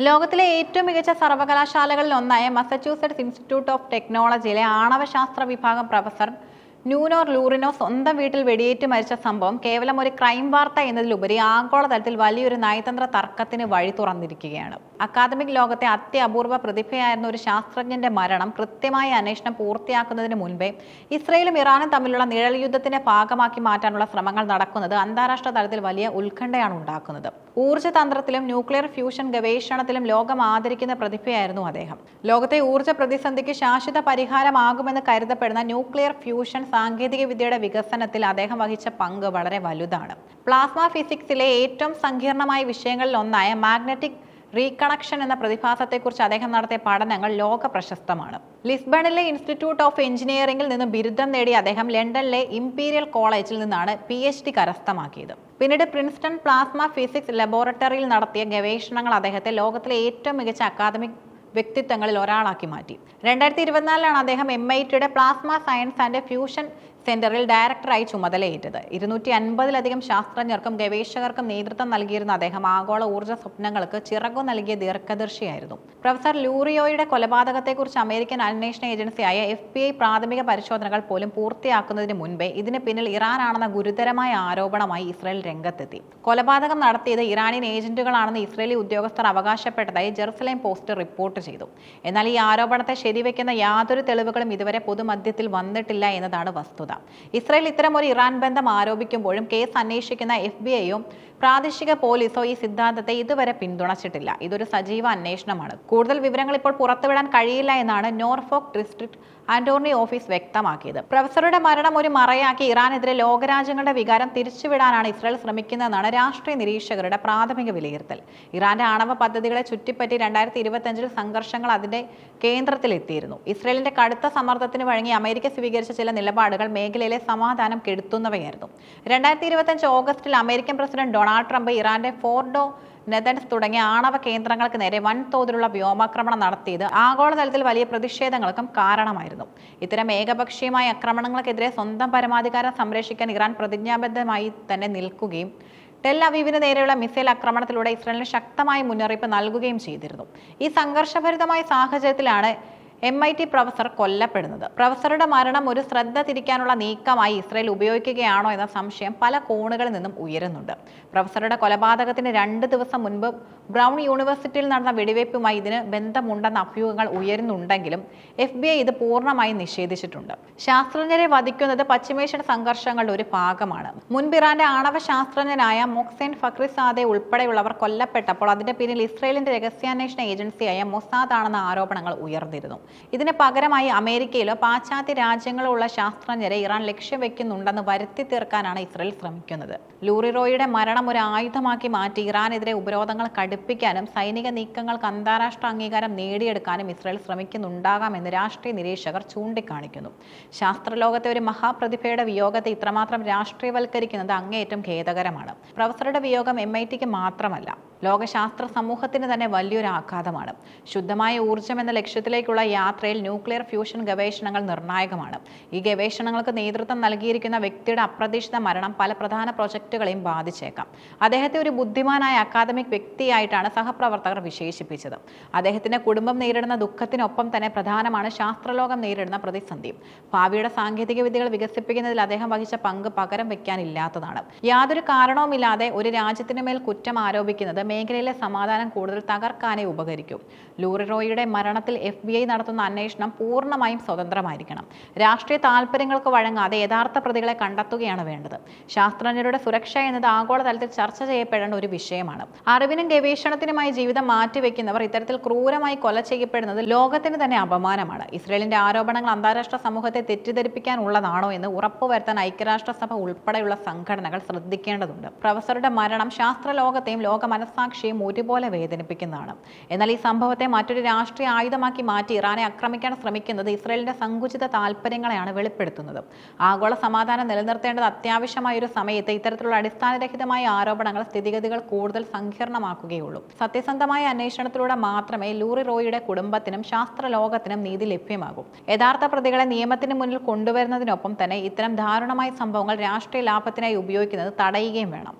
ലോകത്തിലെ ഏറ്റവും മികച്ച സർവകലാശാലകളിൽ ഒന്നായ മസച്യൂസെറ്റ്സ് ഇൻസ്റ്റിറ്റ്യൂട്ട് ഓഫ് ടെക്നോളജിയിലെ ആണവശാസ്ത്ര വിഭാഗം പ്രൊഫസർ ന്യൂനോർ ലൂറിനോ സ്വന്തം വീട്ടിൽ വെടിയേറ്റ് മരിച്ച സംഭവം കേവലം ഒരു ക്രൈം വാർത്ത എന്നതിലുപരി ആഗോളതലത്തിൽ വലിയൊരു നയതന്ത്ര തർക്കത്തിന് വഴി തുറന്നിരിക്കുകയാണ്. അക്കാദമിക് ലോകത്തെ അത്യപൂർവ പ്രതിഭയായിരുന്ന ഒരു ശാസ്ത്രജ്ഞന്റെ മരണം കൃത്യമായ അന്വേഷണം പൂർത്തിയാക്കുന്നതിന് മുൻപേ ഇസ്രയേലും ഇറാനും തമ്മിലുള്ള നിഴൽ യുദ്ധത്തിന്റെ ഭാഗമാക്കി മാറ്റാനുള്ള ശ്രമങ്ങൾ നടക്കുന്നത് അന്താരാഷ്ട്ര തലത്തിൽ വലിയ ഉത്കണ്ഠയാണ് ഉണ്ടാക്കുന്നത്. ഊർജതന്ത്രത്തിലും ന്യൂക്ലിയർ ഫ്യൂഷൻ ഗവേഷണത്തിലും ലോകം ആദരിക്കുന്ന പ്രതിഭയായിരുന്നു അദ്ദേഹം. ലോകത്തെ ഊർജ പ്രതിസന്ധിക്ക് ശാശ്വത പരിഹാരമാകുമെന്ന് കരുതപ്പെടുന്ന ന്യൂക്ലിയർ ഫ്യൂഷൻ സാങ്കേതിക വിദ്യയുടെ വികസനത്തിൽ അദ്ദേഹം വഹിച്ച പങ്ക് വളരെ വലുതാണ്. പ്ലാസ്മ ഫിസിക്സിലെ ഏറ്റവും സങ്കീർണമായ വിഷയങ്ങളിൽ ഒന്നായ മാഗ്നറ്റിക് റീകണക്ഷൻ എന്ന പ്രതിഭാസത്തെക്കുറിച്ച് അദ്ദേഹം നടത്തിയ പഠനങ്ങൾ ലോക പ്രശസ്തമാണ്. ലിസ്ബണിലെ ഇൻസ്റ്റിറ്റ്യൂട്ട് ഓഫ് എഞ്ചിനീയറിംഗിൽ നിന്നും ബിരുദം നേടിയ അദ്ദേഹം ലണ്ടനിലെ ഇംപീരിയൽ കോളേജിൽ നിന്നാണ് പി എച്ച് ഡി കരസ്ഥമാക്കിയത്. പിന്നീട് പ്രിൻസ്റ്റൺ പ്ലാസ്മ ഫിസിക്സ് ലബോറട്ടറിയിൽ നടത്തിയ ഗവേഷണങ്ങൾ അദ്ദേഹത്തെ ലോകത്തിലെ ഏറ്റവും മികച്ച അക്കാദമിക് വ്യക്തിത്വങ്ങളിൽ ഒരാളാക്കി മാറ്റി. രണ്ടായിരത്തി ഇരുപത്തിനാലിലാണ് അദ്ദേഹം എം ഐ ടിയുടെ പ്ലാസ്മ സയൻസ് ആൻഡ് ഫ്യൂഷൻ സെന്ററിൽ ഡയറക്ടറായി ചുമതലയേറ്റത്. ഇരുന്നൂറ്റി അൻപതിലധികം ശാസ്ത്രജ്ഞർക്കും ഗവേഷകർക്കും നേതൃത്വം നൽകിയിരുന്ന അദ്ദേഹം ആഗോള ഊർജ സ്വപ്നങ്ങൾക്ക് ചിറകു നൽകിയ ദീർഘദർശിയായിരുന്നു. പ്രൊഫസർ ലൂറിയോയുടെ കൊലപാതകത്തെക്കുറിച്ച് അമേരിക്കൻ അന്വേഷണ ഏജൻസിയായ എഫ് ബി ഐ പ്രാഥമിക പരിശോധനകൾ പോലും പൂർത്തിയാക്കുന്നതിന് മുൻപേ ഇതിന് പിന്നിൽ ഇറാനാണെന്ന ഗുരുതരമായ ആരോപണമായി ഇസ്രായേൽ രംഗത്തെത്തി. കൊലപാതകം നടത്തിയത് ഇറാനിയൻ ഏജന്റുകളാണെന്ന് ഇസ്രയേലി ഉദ്യോഗസ്ഥർ അവകാശപ്പെട്ടതായി ജെറുസലേം പോസ്റ്റ് റിപ്പോർട്ട് ചെയ്തു. എന്നാൽ ഈ ആരോപണത്തെ ശരിവെക്കുന്ന യാതൊരു തെളിവുകളും ഇതുവരെ പൊതുമധ്യത്തിൽ വന്നിട്ടില്ല എന്നതാണ് വസ്തുത. ഇസ്രായേൽ ഇത്തരം ഒരു ഇറാൻ ബന്ധം ആരോപിക്കുമ്പോഴും കേസ് അന്വേഷിക്കുന്ന എഫ് ബി ഐയും പ്രാദേശിക പോലീസോ ഈ സിദ്ധാന്തത്തെ ഇതുവരെ പിന്തുണച്ചിട്ടില്ല. ഇതൊരു സജീവ അന്വേഷണമാണ്. കൂടുതൽ വിവരങ്ങൾ ഇപ്പോൾ പുറത്തുവിടാൻ കഴിയില്ല എന്നാണ് നോർഫോക്ക് ഡിസ്ട്രിക്ട് ആന്റോർണി ഓഫീസ് വ്യക്തമാക്കിയത്. പ്രൊഫസറുടെ മരണം ഒരു മറയാക്കി ഇറാനെതിരെ ലോകരാജ്യങ്ങളുടെ വികാരം തിരിച്ചുവിടാനാണ് ഇസ്രായേൽ ശ്രമിക്കുന്നതെന്നാണ് രാഷ്ട്രീയ നിരീക്ഷകരുടെ പ്രാഥമിക വിലയിരുത്തൽ. ഇറാന്റെ ആണവ പദ്ധതികളെ ചുറ്റിപ്പറ്റി രണ്ടായിരത്തി ഇരുപത്തിയഞ്ചിൽ സംഘർഷങ്ങൾ അതിന്റെ കേന്ദ്രത്തിലെത്തിയിരുന്നു. ഇസ്രായേലിന്റെ കടുത്ത സമ്മർദ്ദത്തിന് വഴങ്ങി അമേരിക്ക സ്വീകരിച്ച ചില നിലപാടുകൾ മേഖലയിലെ സമാധാനം കെടുത്തുന്നവയായിരുന്നു. രണ്ടായിരത്തി ഇരുപത്തഞ്ച് ഓഗസ്റ്റിൽ അമേരിക്കൻ പ്രസിഡന്റ് ഡൊണാൾഡ് ട്രംപ് ഇറാന്റെ ഫോർഡോ നെതൻസ് തുടങ്ങിയ ആണവ കേന്ദ്രങ്ങൾക്ക് നേരെ വൻതോതിലുള്ള വ്യോമാക്രമണം നടത്തിയത് ആഗോളതലത്തിൽ വലിയ പ്രതിഷേധങ്ങൾക്കും കാരണമായിരുന്നു. ഇത്തരം ഏകപക്ഷീയമായ ആക്രമണങ്ങൾക്കെതിരെ സ്വന്തം പരമാധികാരം സംരക്ഷിക്കാൻ ഇറാൻ പ്രതിജ്ഞാബദ്ധമായി തന്നെ നിൽക്കുകയും ടെൽ അവീവിന് നേരെയുള്ള മിസൈൽ ആക്രമണത്തിലൂടെ ഇസ്രായേലിന് ശക്തമായ മുന്നറിയിപ്പ് നൽകുകയും ചെയ്തിരുന്നു. ഈ സംഘർഷഭരിതമായ സാഹചര്യത്തിലാണ് എം ഐ ടി പ്രൊഫസർ കൊല്ലപ്പെടുന്നത്. പ്രൊഫസറുടെ മരണം ഒരു ശ്രദ്ധ തിരിക്കാനുള്ള നീക്കമായി ഇസ്രയേൽ ഉപയോഗിക്കുകയാണോ എന്ന സംശയം പല കോണുകളിൽ നിന്നും ഉയരുന്നുണ്ട്. പ്രൊഫസറുടെ കൊലപാതകത്തിന് രണ്ട് ദിവസം മുൻപ് ബ്രൗൺ യൂണിവേഴ്സിറ്റിയിൽ നടന്ന വെടിവയ്പുമായി ഇതിന് ബന്ധമുണ്ടെന്ന അഭ്യൂഹങ്ങൾ ഉയരുന്നുണ്ടെങ്കിലും എഫ് ബി ഐ ഇത് പൂർണമായി നിഷേധിച്ചിട്ടുണ്ട്. ശാസ്ത്രജ്ഞരെ വധിക്കുന്നത് പശ്ചിമേഷ്യൻ സംഘർഷങ്ങളുടെ ഒരു ഭാഗമാണ്. മുൻപ് ഇറാന്റെ ആണവ ശാസ്ത്രജ്ഞനായ മൊക്സൈൻ ഫക്രിസാദെ ഉൾപ്പെടെയുള്ളവർ കൊല്ലപ്പെട്ടപ്പോൾ അതിന്റെ പിന്നിൽ ഇസ്രയേലിന്റെ രഹസ്യാന്വേഷണ ഏജൻസിയായ മൊസാദ് ആണെന്ന ആരോപണങ്ങൾ ഉയർന്നിരുന്നു. ഇതിന് പകരമായി അമേരിക്കയിലോ പാശ്ചാത്യ രാജ്യങ്ങളോ ഉള്ള ശാസ്ത്രജ്ഞരെ ഇറാൻ ലക്ഷ്യം വെക്കുന്നുണ്ടെന്ന് വരുത്തി തീർക്കാനാണ് ഇസ്രയേൽ ശ്രമിക്കുന്നത്. ലൂറിറോയുടെ മരണം ഒരു ആയുധമാക്കി മാറ്റി ഇറാനെതിരെ ഉപരോധങ്ങൾ കടുപ്പിക്കാനും സൈനിക നീക്കങ്ങൾക്ക് അന്താരാഷ്ട്ര അംഗീകാരം നേടിയെടുക്കാനും ഇസ്രയേൽ ശ്രമിക്കുന്നുണ്ടാകാമെന്ന് രാഷ്ട്രീയ നിരീക്ഷകർ ചൂണ്ടിക്കാണിക്കുന്നു. ശാസ്ത്രലോകത്തെ ഒരു മഹാപ്രതിഭയുടെ വിയോഗത്തെ ഇത്രമാത്രം രാഷ്ട്രീയവൽക്കരിക്കുന്നത് അങ്ങേയറ്റം ഖേദകരമാണ്. പ്രൊഫസറുടെ വിയോഗം എം ഐ ടിക്ക് മാത്രമല്ല. ലോകശാസ്ത്ര സമൂഹത്തിന് തന്നെ വലിയൊരു ആഘാതമാണ്. ശുദ്ധമായ ഊർജം എന്ന ലക്ഷ്യത്തിലേക്കുള്ള യാത്രയിൽ ന്യൂക്ലിയർ ഫ്യൂഷൻ ഗവേഷണങ്ങൾ നിർണായകമാണ്. ഈ ഗവേഷണങ്ങൾക്ക് നേതൃത്വം നൽകിയിരിക്കുന്ന വ്യക്തിയുടെ അപ്രതീക്ഷിത മരണം പല പ്രധാന പ്രൊജക്ടുകളെയും ബാധിച്ചേക്കാം. അദ്ദേഹത്തെ ഒരു ബുദ്ധിമാനായ അക്കാദമിക് വ്യക്തിയായിട്ടാണ് സഹപ്രവർത്തകർ വിശേഷിപ്പിച്ചത്. അദ്ദേഹത്തിന്റെ കുടുംബം നേരിടുന്ന ദുഃഖത്തിനൊപ്പം തന്നെ പ്രധാനമാണ് ശാസ്ത്രലോകം നേരിടുന്ന പ്രതിസന്ധി. ഭാവിയുടെ സാങ്കേതിക വിദ്യകൾ വികസിപ്പിക്കുന്നതിൽ അദ്ദേഹം വഹിച്ച പങ്ക് പകരം വെക്കാനില്ലാത്തതാണ് യാതൊരു കാരണവുമില്ലാതെ ഒരു രാജ്യത്തിന് മേൽ കുറ്റം ആരോപിക്കുന്നത് മേഖലയിലെ സമാധാനം കൂടുതൽ തകർക്കാനേ ഉപകരിക്കൂ. ലൂറിറോയിയുടെ മരണത്തിൽ എഫ് ബി ഐ നടത്തുന്ന അന്വേഷണം പൂർണമായും സ്വതന്ത്രമായിരിക്കണം. രാഷ്ട്രീയ താല്പര്യങ്ങൾക്ക് വഴങ്ങാതെ യഥാർത്ഥ പ്രതികളെ കണ്ടെത്തുകയാണ് വേണ്ടത്. ശാസ്ത്രജ്ഞരുടെ സുരക്ഷ എന്നത് ആഗോളതലത്തിൽ ചർച്ച ചെയ്യപ്പെടേണ്ട ഒരു വിഷയമാണ്. അറിവിനും ഗവേഷണത്തിനുമായി ജീവിതം മാറ്റിവെക്കുന്നവർ ഇത്തരത്തിൽ ക്രൂരമായി കൊല ചെയ്യപ്പെടുന്നത് ലോകത്തിന് തന്നെ അപമാനമാണ്. ഇസ്രയേലിന്റെ ആരോപണങ്ങൾ അന്താരാഷ്ട്ര സമൂഹത്തെ തെറ്റിദ്ധരിപ്പിക്കാനുള്ളതാണോ എന്ന് ഉറപ്പുവരുത്താൻ ഐക്യരാഷ്ട്രസഭ ഉൾപ്പെടെയുള്ള സംഘടനകൾ ശ്രദ്ധിക്കേണ്ടതുണ്ട്. പ്രൊഫസറുടെ മരണം ശാസ്ത്രലോകത്തെയും ലോക മനസാക്ഷിയും ഒരുപോലെ വേദനിപ്പിക്കുന്നതാണ്. എന്നാൽ ഈ സംഭവത്തെ മറ്റൊരു രാഷ്ട്രീയ ആയുധമാക്കി മാറ്റി ഇറാനെ ആക്രമിക്കാൻ ശ്രമിക്കുന്നത് ഇസ്രയേലിന്റെ സങ്കുചിത താല്പര്യങ്ങളെയാണ് വെളിപ്പെടുത്തുന്നത്. ആഗോള സമാധാനം നിലനിർത്തേണ്ടത് അത്യാവശ്യമായ ഒരു സമയത്ത് ഇത്തരത്തിലുള്ള അടിസ്ഥാനരഹിതമായ ആരോപണങ്ങൾ സ്ഥിതിഗതികൾ കൂടുതൽ സങ്കീർണമാക്കുകയുള്ളൂ. സത്യസന്ധമായ അന്വേഷണത്തിലൂടെ മാത്രമേ ലൂറി റോയിയുടെ കുടുംബത്തിനും ശാസ്ത്ര ലോകത്തിനും നീതി ലഭ്യമാകൂ. യഥാർത്ഥ പ്രതികളെ നിയമത്തിന് മുന്നിൽ കൊണ്ടുവരുന്നതിനൊപ്പം തന്നെ ഇത്തരം ദാരുണമായ സംഭവങ്ങൾ രാഷ്ട്രീയ ലാഭത്തിനായി ഉപയോഗിക്കുന്നത് തടയുകയും വേണം.